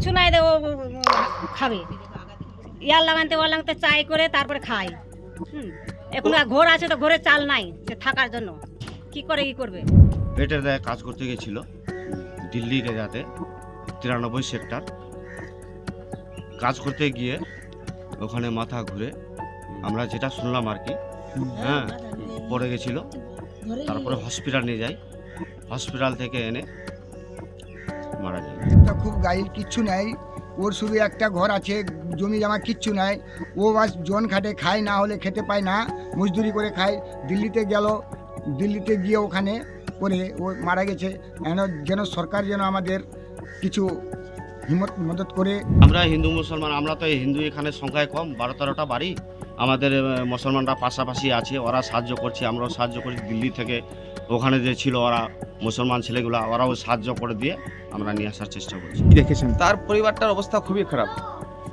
কিছু নাই দে, ও খাবে। ইয়ার লাগানতে ওয়ার লাগাতে চাই করে তারপরে খায় হুম, এখন ঘর আছে তো ঘরে চাল নাই সে থাকার জন্য। কি করে, কি করবে? পেটের দায়ে কাজ করতে গেছিল, দিল্লির এরিয়াতে তিরানব্বই সেক্টর। কাজ করতে গিয়ে ওখানে মাথা ঘুরে আমরা যেটা শুনলাম আর কি হ্যাঁ পড়ে গেছিল, তারপরে হসপিটাল নিয়ে যাই। হসপিটাল থেকে এনে মারা যায় তা খুব গাড়ির কিচ্ছু নাই। ওর শুধু একটা ঘর আছে, জমি জমা কিচ্ছু নাই। ও বাস জন খাটে খায়, না হলে খেতে পায় না। মজদুরি করে খায়। দিল্লিতে গেল, দিল্লিতে গিয়ে ওখানে করে ও মারা গেছে। যেন সরকার যেন আমাদের কিছু হিম্মত মদত করে আমরা হিন্দু মুসলমান আমরা তো এই হিন্দু এখানে সংখ্যায় কম বারো তেরোটা বাড়ি। আমাদের মুসলমানরা পাশাপাশি আছে ওরা সাহায্য করছে আমরাও সাহায্য করছি দিল্লি থেকে ওখানে যে ছিল ওরা মুসলমান ছেলেগুলো ওরাও সাহায্য করে দিয়ে আমরা নিয়ে আসার চেষ্টা করছি। দেখেছেন? তার পরিবারটার অবস্থা খুবই খারাপ।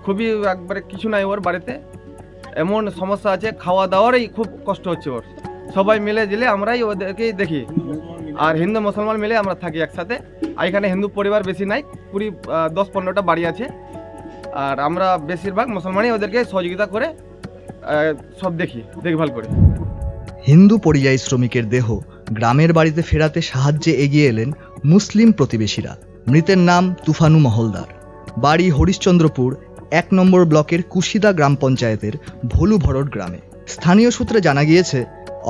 খুবই একবারে কিছু নাই ওর বাড়িতে। এমন সমস্যা আছে খাওয়া দাওয়ারই খুব কষ্ট হচ্ছে ওর। সবাই মিলে দিলে আমরাই ওদেরকেই দেখি। আর হিন্দু মুসলমান মিলে আমরা থাকি একসাথে। আর এখানে হিন্দু পরিবার বেশি নাই, কুড়ি দশ পনেরোটা বাড়ি আছে। আর আমরা বেশিরভাগ মুসলমানই ওদেরকে সহযোগিতা করে সব দেখি, দেখভাল করি। হিন্দু পরিযায়ী শ্রমিকের দেহ গ্রামের বাড়িতে ফেরাতে সাহায্যে এগিয়ে এলেন মুসলিম প্রতিবেশীরা। মৃতের নাম তুফানু মহলদার। বাড়ি হরিশ্চন্দ্রপুর, এক নম্বর ব্লকের কুশিদা গ্রাম পঞ্চায়েতের ভোলু ভরট গ্রামে। স্থানীয় সূত্রে জানা গিয়েছে,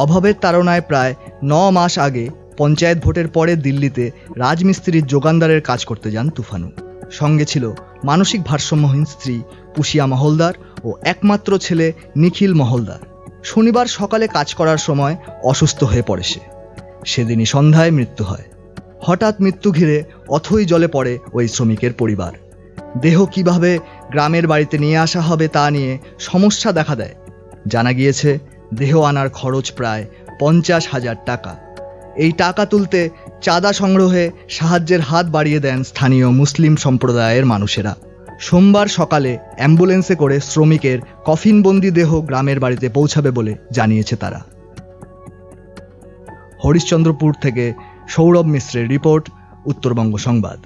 অভাবের তাড়নায় প্রায় ন মাস আগে পঞ্চায়েত ভোটের পরে দিল্লিতে রাজমিস্ত্রির যোগানদারের কাজ করতে যান তুফানু। সঙ্গে ছিল মানসিক ভারসাম্যহীন স্ত্রী পুশিয়া মহলদার ও একমাত্র ছেলে নিখিল মহলদার। শনিবার সকালে কাজ করার সময় অসুস্থ হয়ে পড়ে সে। সেদিনই সন্ধ্যায় মৃত্যু হয়। হঠাৎ মৃত্যু ঘিরে অথই জলে পড়ে ওই শ্রমিকের পরিবার। দেহ কীভাবে গ্রামের বাড়িতে নিয়ে আসা হবে তা নিয়ে সমস্যা দেখা দেয়। জানা গিয়েছে, দেহ আনার খরচ প্রায় পঞ্চাশ হাজার টাকা। এই টাকা তুলতে চাঁদা সংগ্রহে সাহায্যের হাত বাড়িয়ে দেন স্থানীয় মুসলিম সম্প্রদায়ের মানুষেরা। সোমবার সকালে অ্যাম্বুলেন্সে করে শ্রমিকের কফিনবন্দি দেহ গ্রামের বাড়িতে পৌঁছাবে বলে জানিয়েছে তারা। হরিশ্চন্দ্রপুর থেকে সৌরভ মিশ্রের রিপোর্ট, উত্তরবঙ্গ সংবাদ।